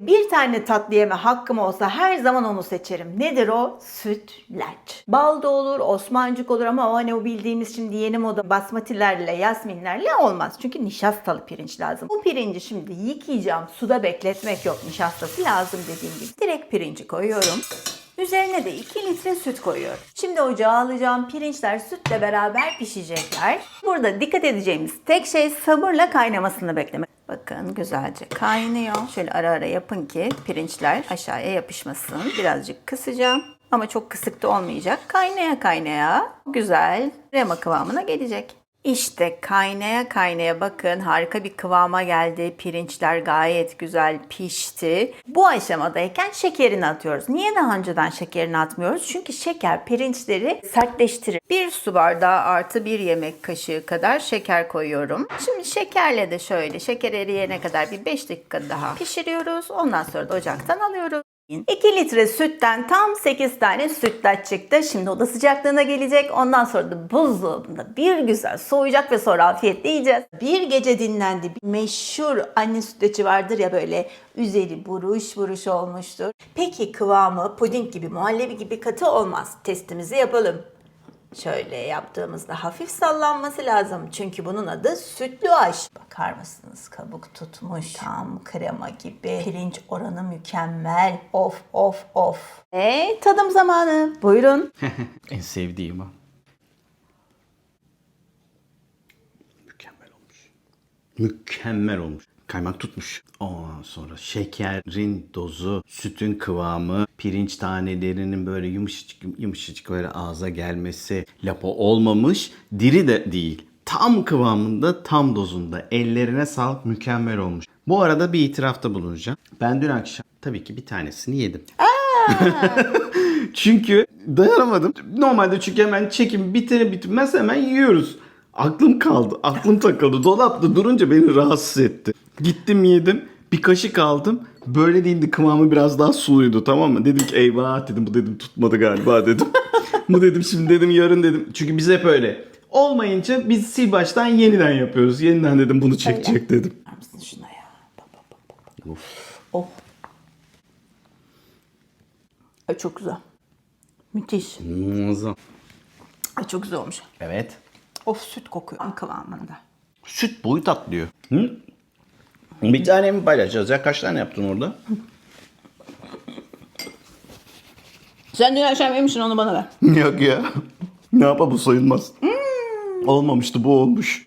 Bir tane tatlı yeme hakkım olsa her zaman onu seçerim. Nedir o? Sütlaç. Bal da olur, osmancık olur ama o hani o bildiğimiz şimdi yeni moda basmatilerle, yasminlerle olmaz. Çünkü nişastalı pirinç lazım. Bu pirinci şimdi yıkayacağım. Suda bekletmek yok. Nişastası lazım dediğim gibi. Direkt pirinci koyuyorum. Üzerine de 2 litre süt koyuyorum. Şimdi ocağa alacağım. Pirinçler sütle beraber pişecekler. Burada dikkat edeceğimiz tek şey sabırla kaynamasını beklemek. Bakın güzelce kaynıyor. Şöyle ara ara yapın ki pirinçler aşağıya yapışmasın. Birazcık kısacağım. Ama çok kısık da olmayacak. Kaynaya kaynaya güzel rema kıvamına gelecek. İşte kaynaya kaynaya bakın harika bir kıvama geldi. Pirinçler gayet güzel pişti. Bu aşamadayken şekerini atıyoruz. Niye daha önceden şekerini atmıyoruz? Çünkü şeker pirinçleri sertleştirir. Bir su bardağı artı bir yemek kaşığı kadar şeker koyuyorum. Şimdi şekerle de şöyle şeker eriyene kadar bir 5 dakika daha pişiriyoruz. Ondan sonra da ocaktan alıyoruz. 2 litre sütten tam 8 tane sütlaç çıktı. Şimdi oda sıcaklığına gelecek. Ondan sonra da buzdolabında bir güzel soğuyacak ve sonra afiyetle yiyeceğiz. Bir gece dinlendi. Bir Meşhur anne sütlacı vardır ya böyle üzeri buruş buruş olmuştur. Peki kıvamı puding gibi, muhallebi gibi katı olmaz. Testimizi yapalım. Şöyle yaptığımızda hafif sallanması lazım. Çünkü bunun adı sütlü aş. Bakar mısınız kabuk tutmuş. Tam krema gibi. Pirinç oranı mükemmel. Of of of. E tadım zamanı. Buyurun. En sevdiğim o. Mükemmel olmuş. Mükemmel olmuş. Kaymak tutmuş. Ondan sonra şekerin dozu, sütün kıvamı, pirinç tanelerinin böyle yumuşacık yumuşacık böyle ağza gelmesi, lapa olmamış, diri de değil. Tam kıvamında, tam dozunda. Ellerine sağlık mükemmel olmuş. Bu arada bir itirafta bulunacağım. Ben dün akşam tabii ki bir tanesini yedim. Çünkü dayanamadım. Normalde çünkü hemen çekim bitene bitmez hemen yiyoruz. Aklım kaldı. Aklım takıldı. Dolapta durunca beni rahatsız etti. Gittim yedim. Bir kaşık aldım. Böyle değildi. Kıvamı biraz daha suluydu tamam mı? Dedim ki eyvah dedim. Bu dedim tutmadı galiba dedim. bu dedim şimdi dedim yarın dedim. Çünkü biz hep öyle. Olmayınca biz sil baştan yeniden yapıyoruz. Yeniden dedim bunu çekecek dedim. Bakar mısın şuna ya? Bak bak bak. bak. Oh. Ay çok güzel. Müthiş. Muazzam. Ay çok güzel olmuş. Evet. Of süt kokuyor kıvamında. Süt boyut atlıyor. Hı? Bir tane mi paylaşacağız ya? Kaç tane yaptın orada? Sen dün akşam yemişsin onu bana ver. Yok ya. Ne yapa bu soyulmaz. Olmamıştı bu olmuş.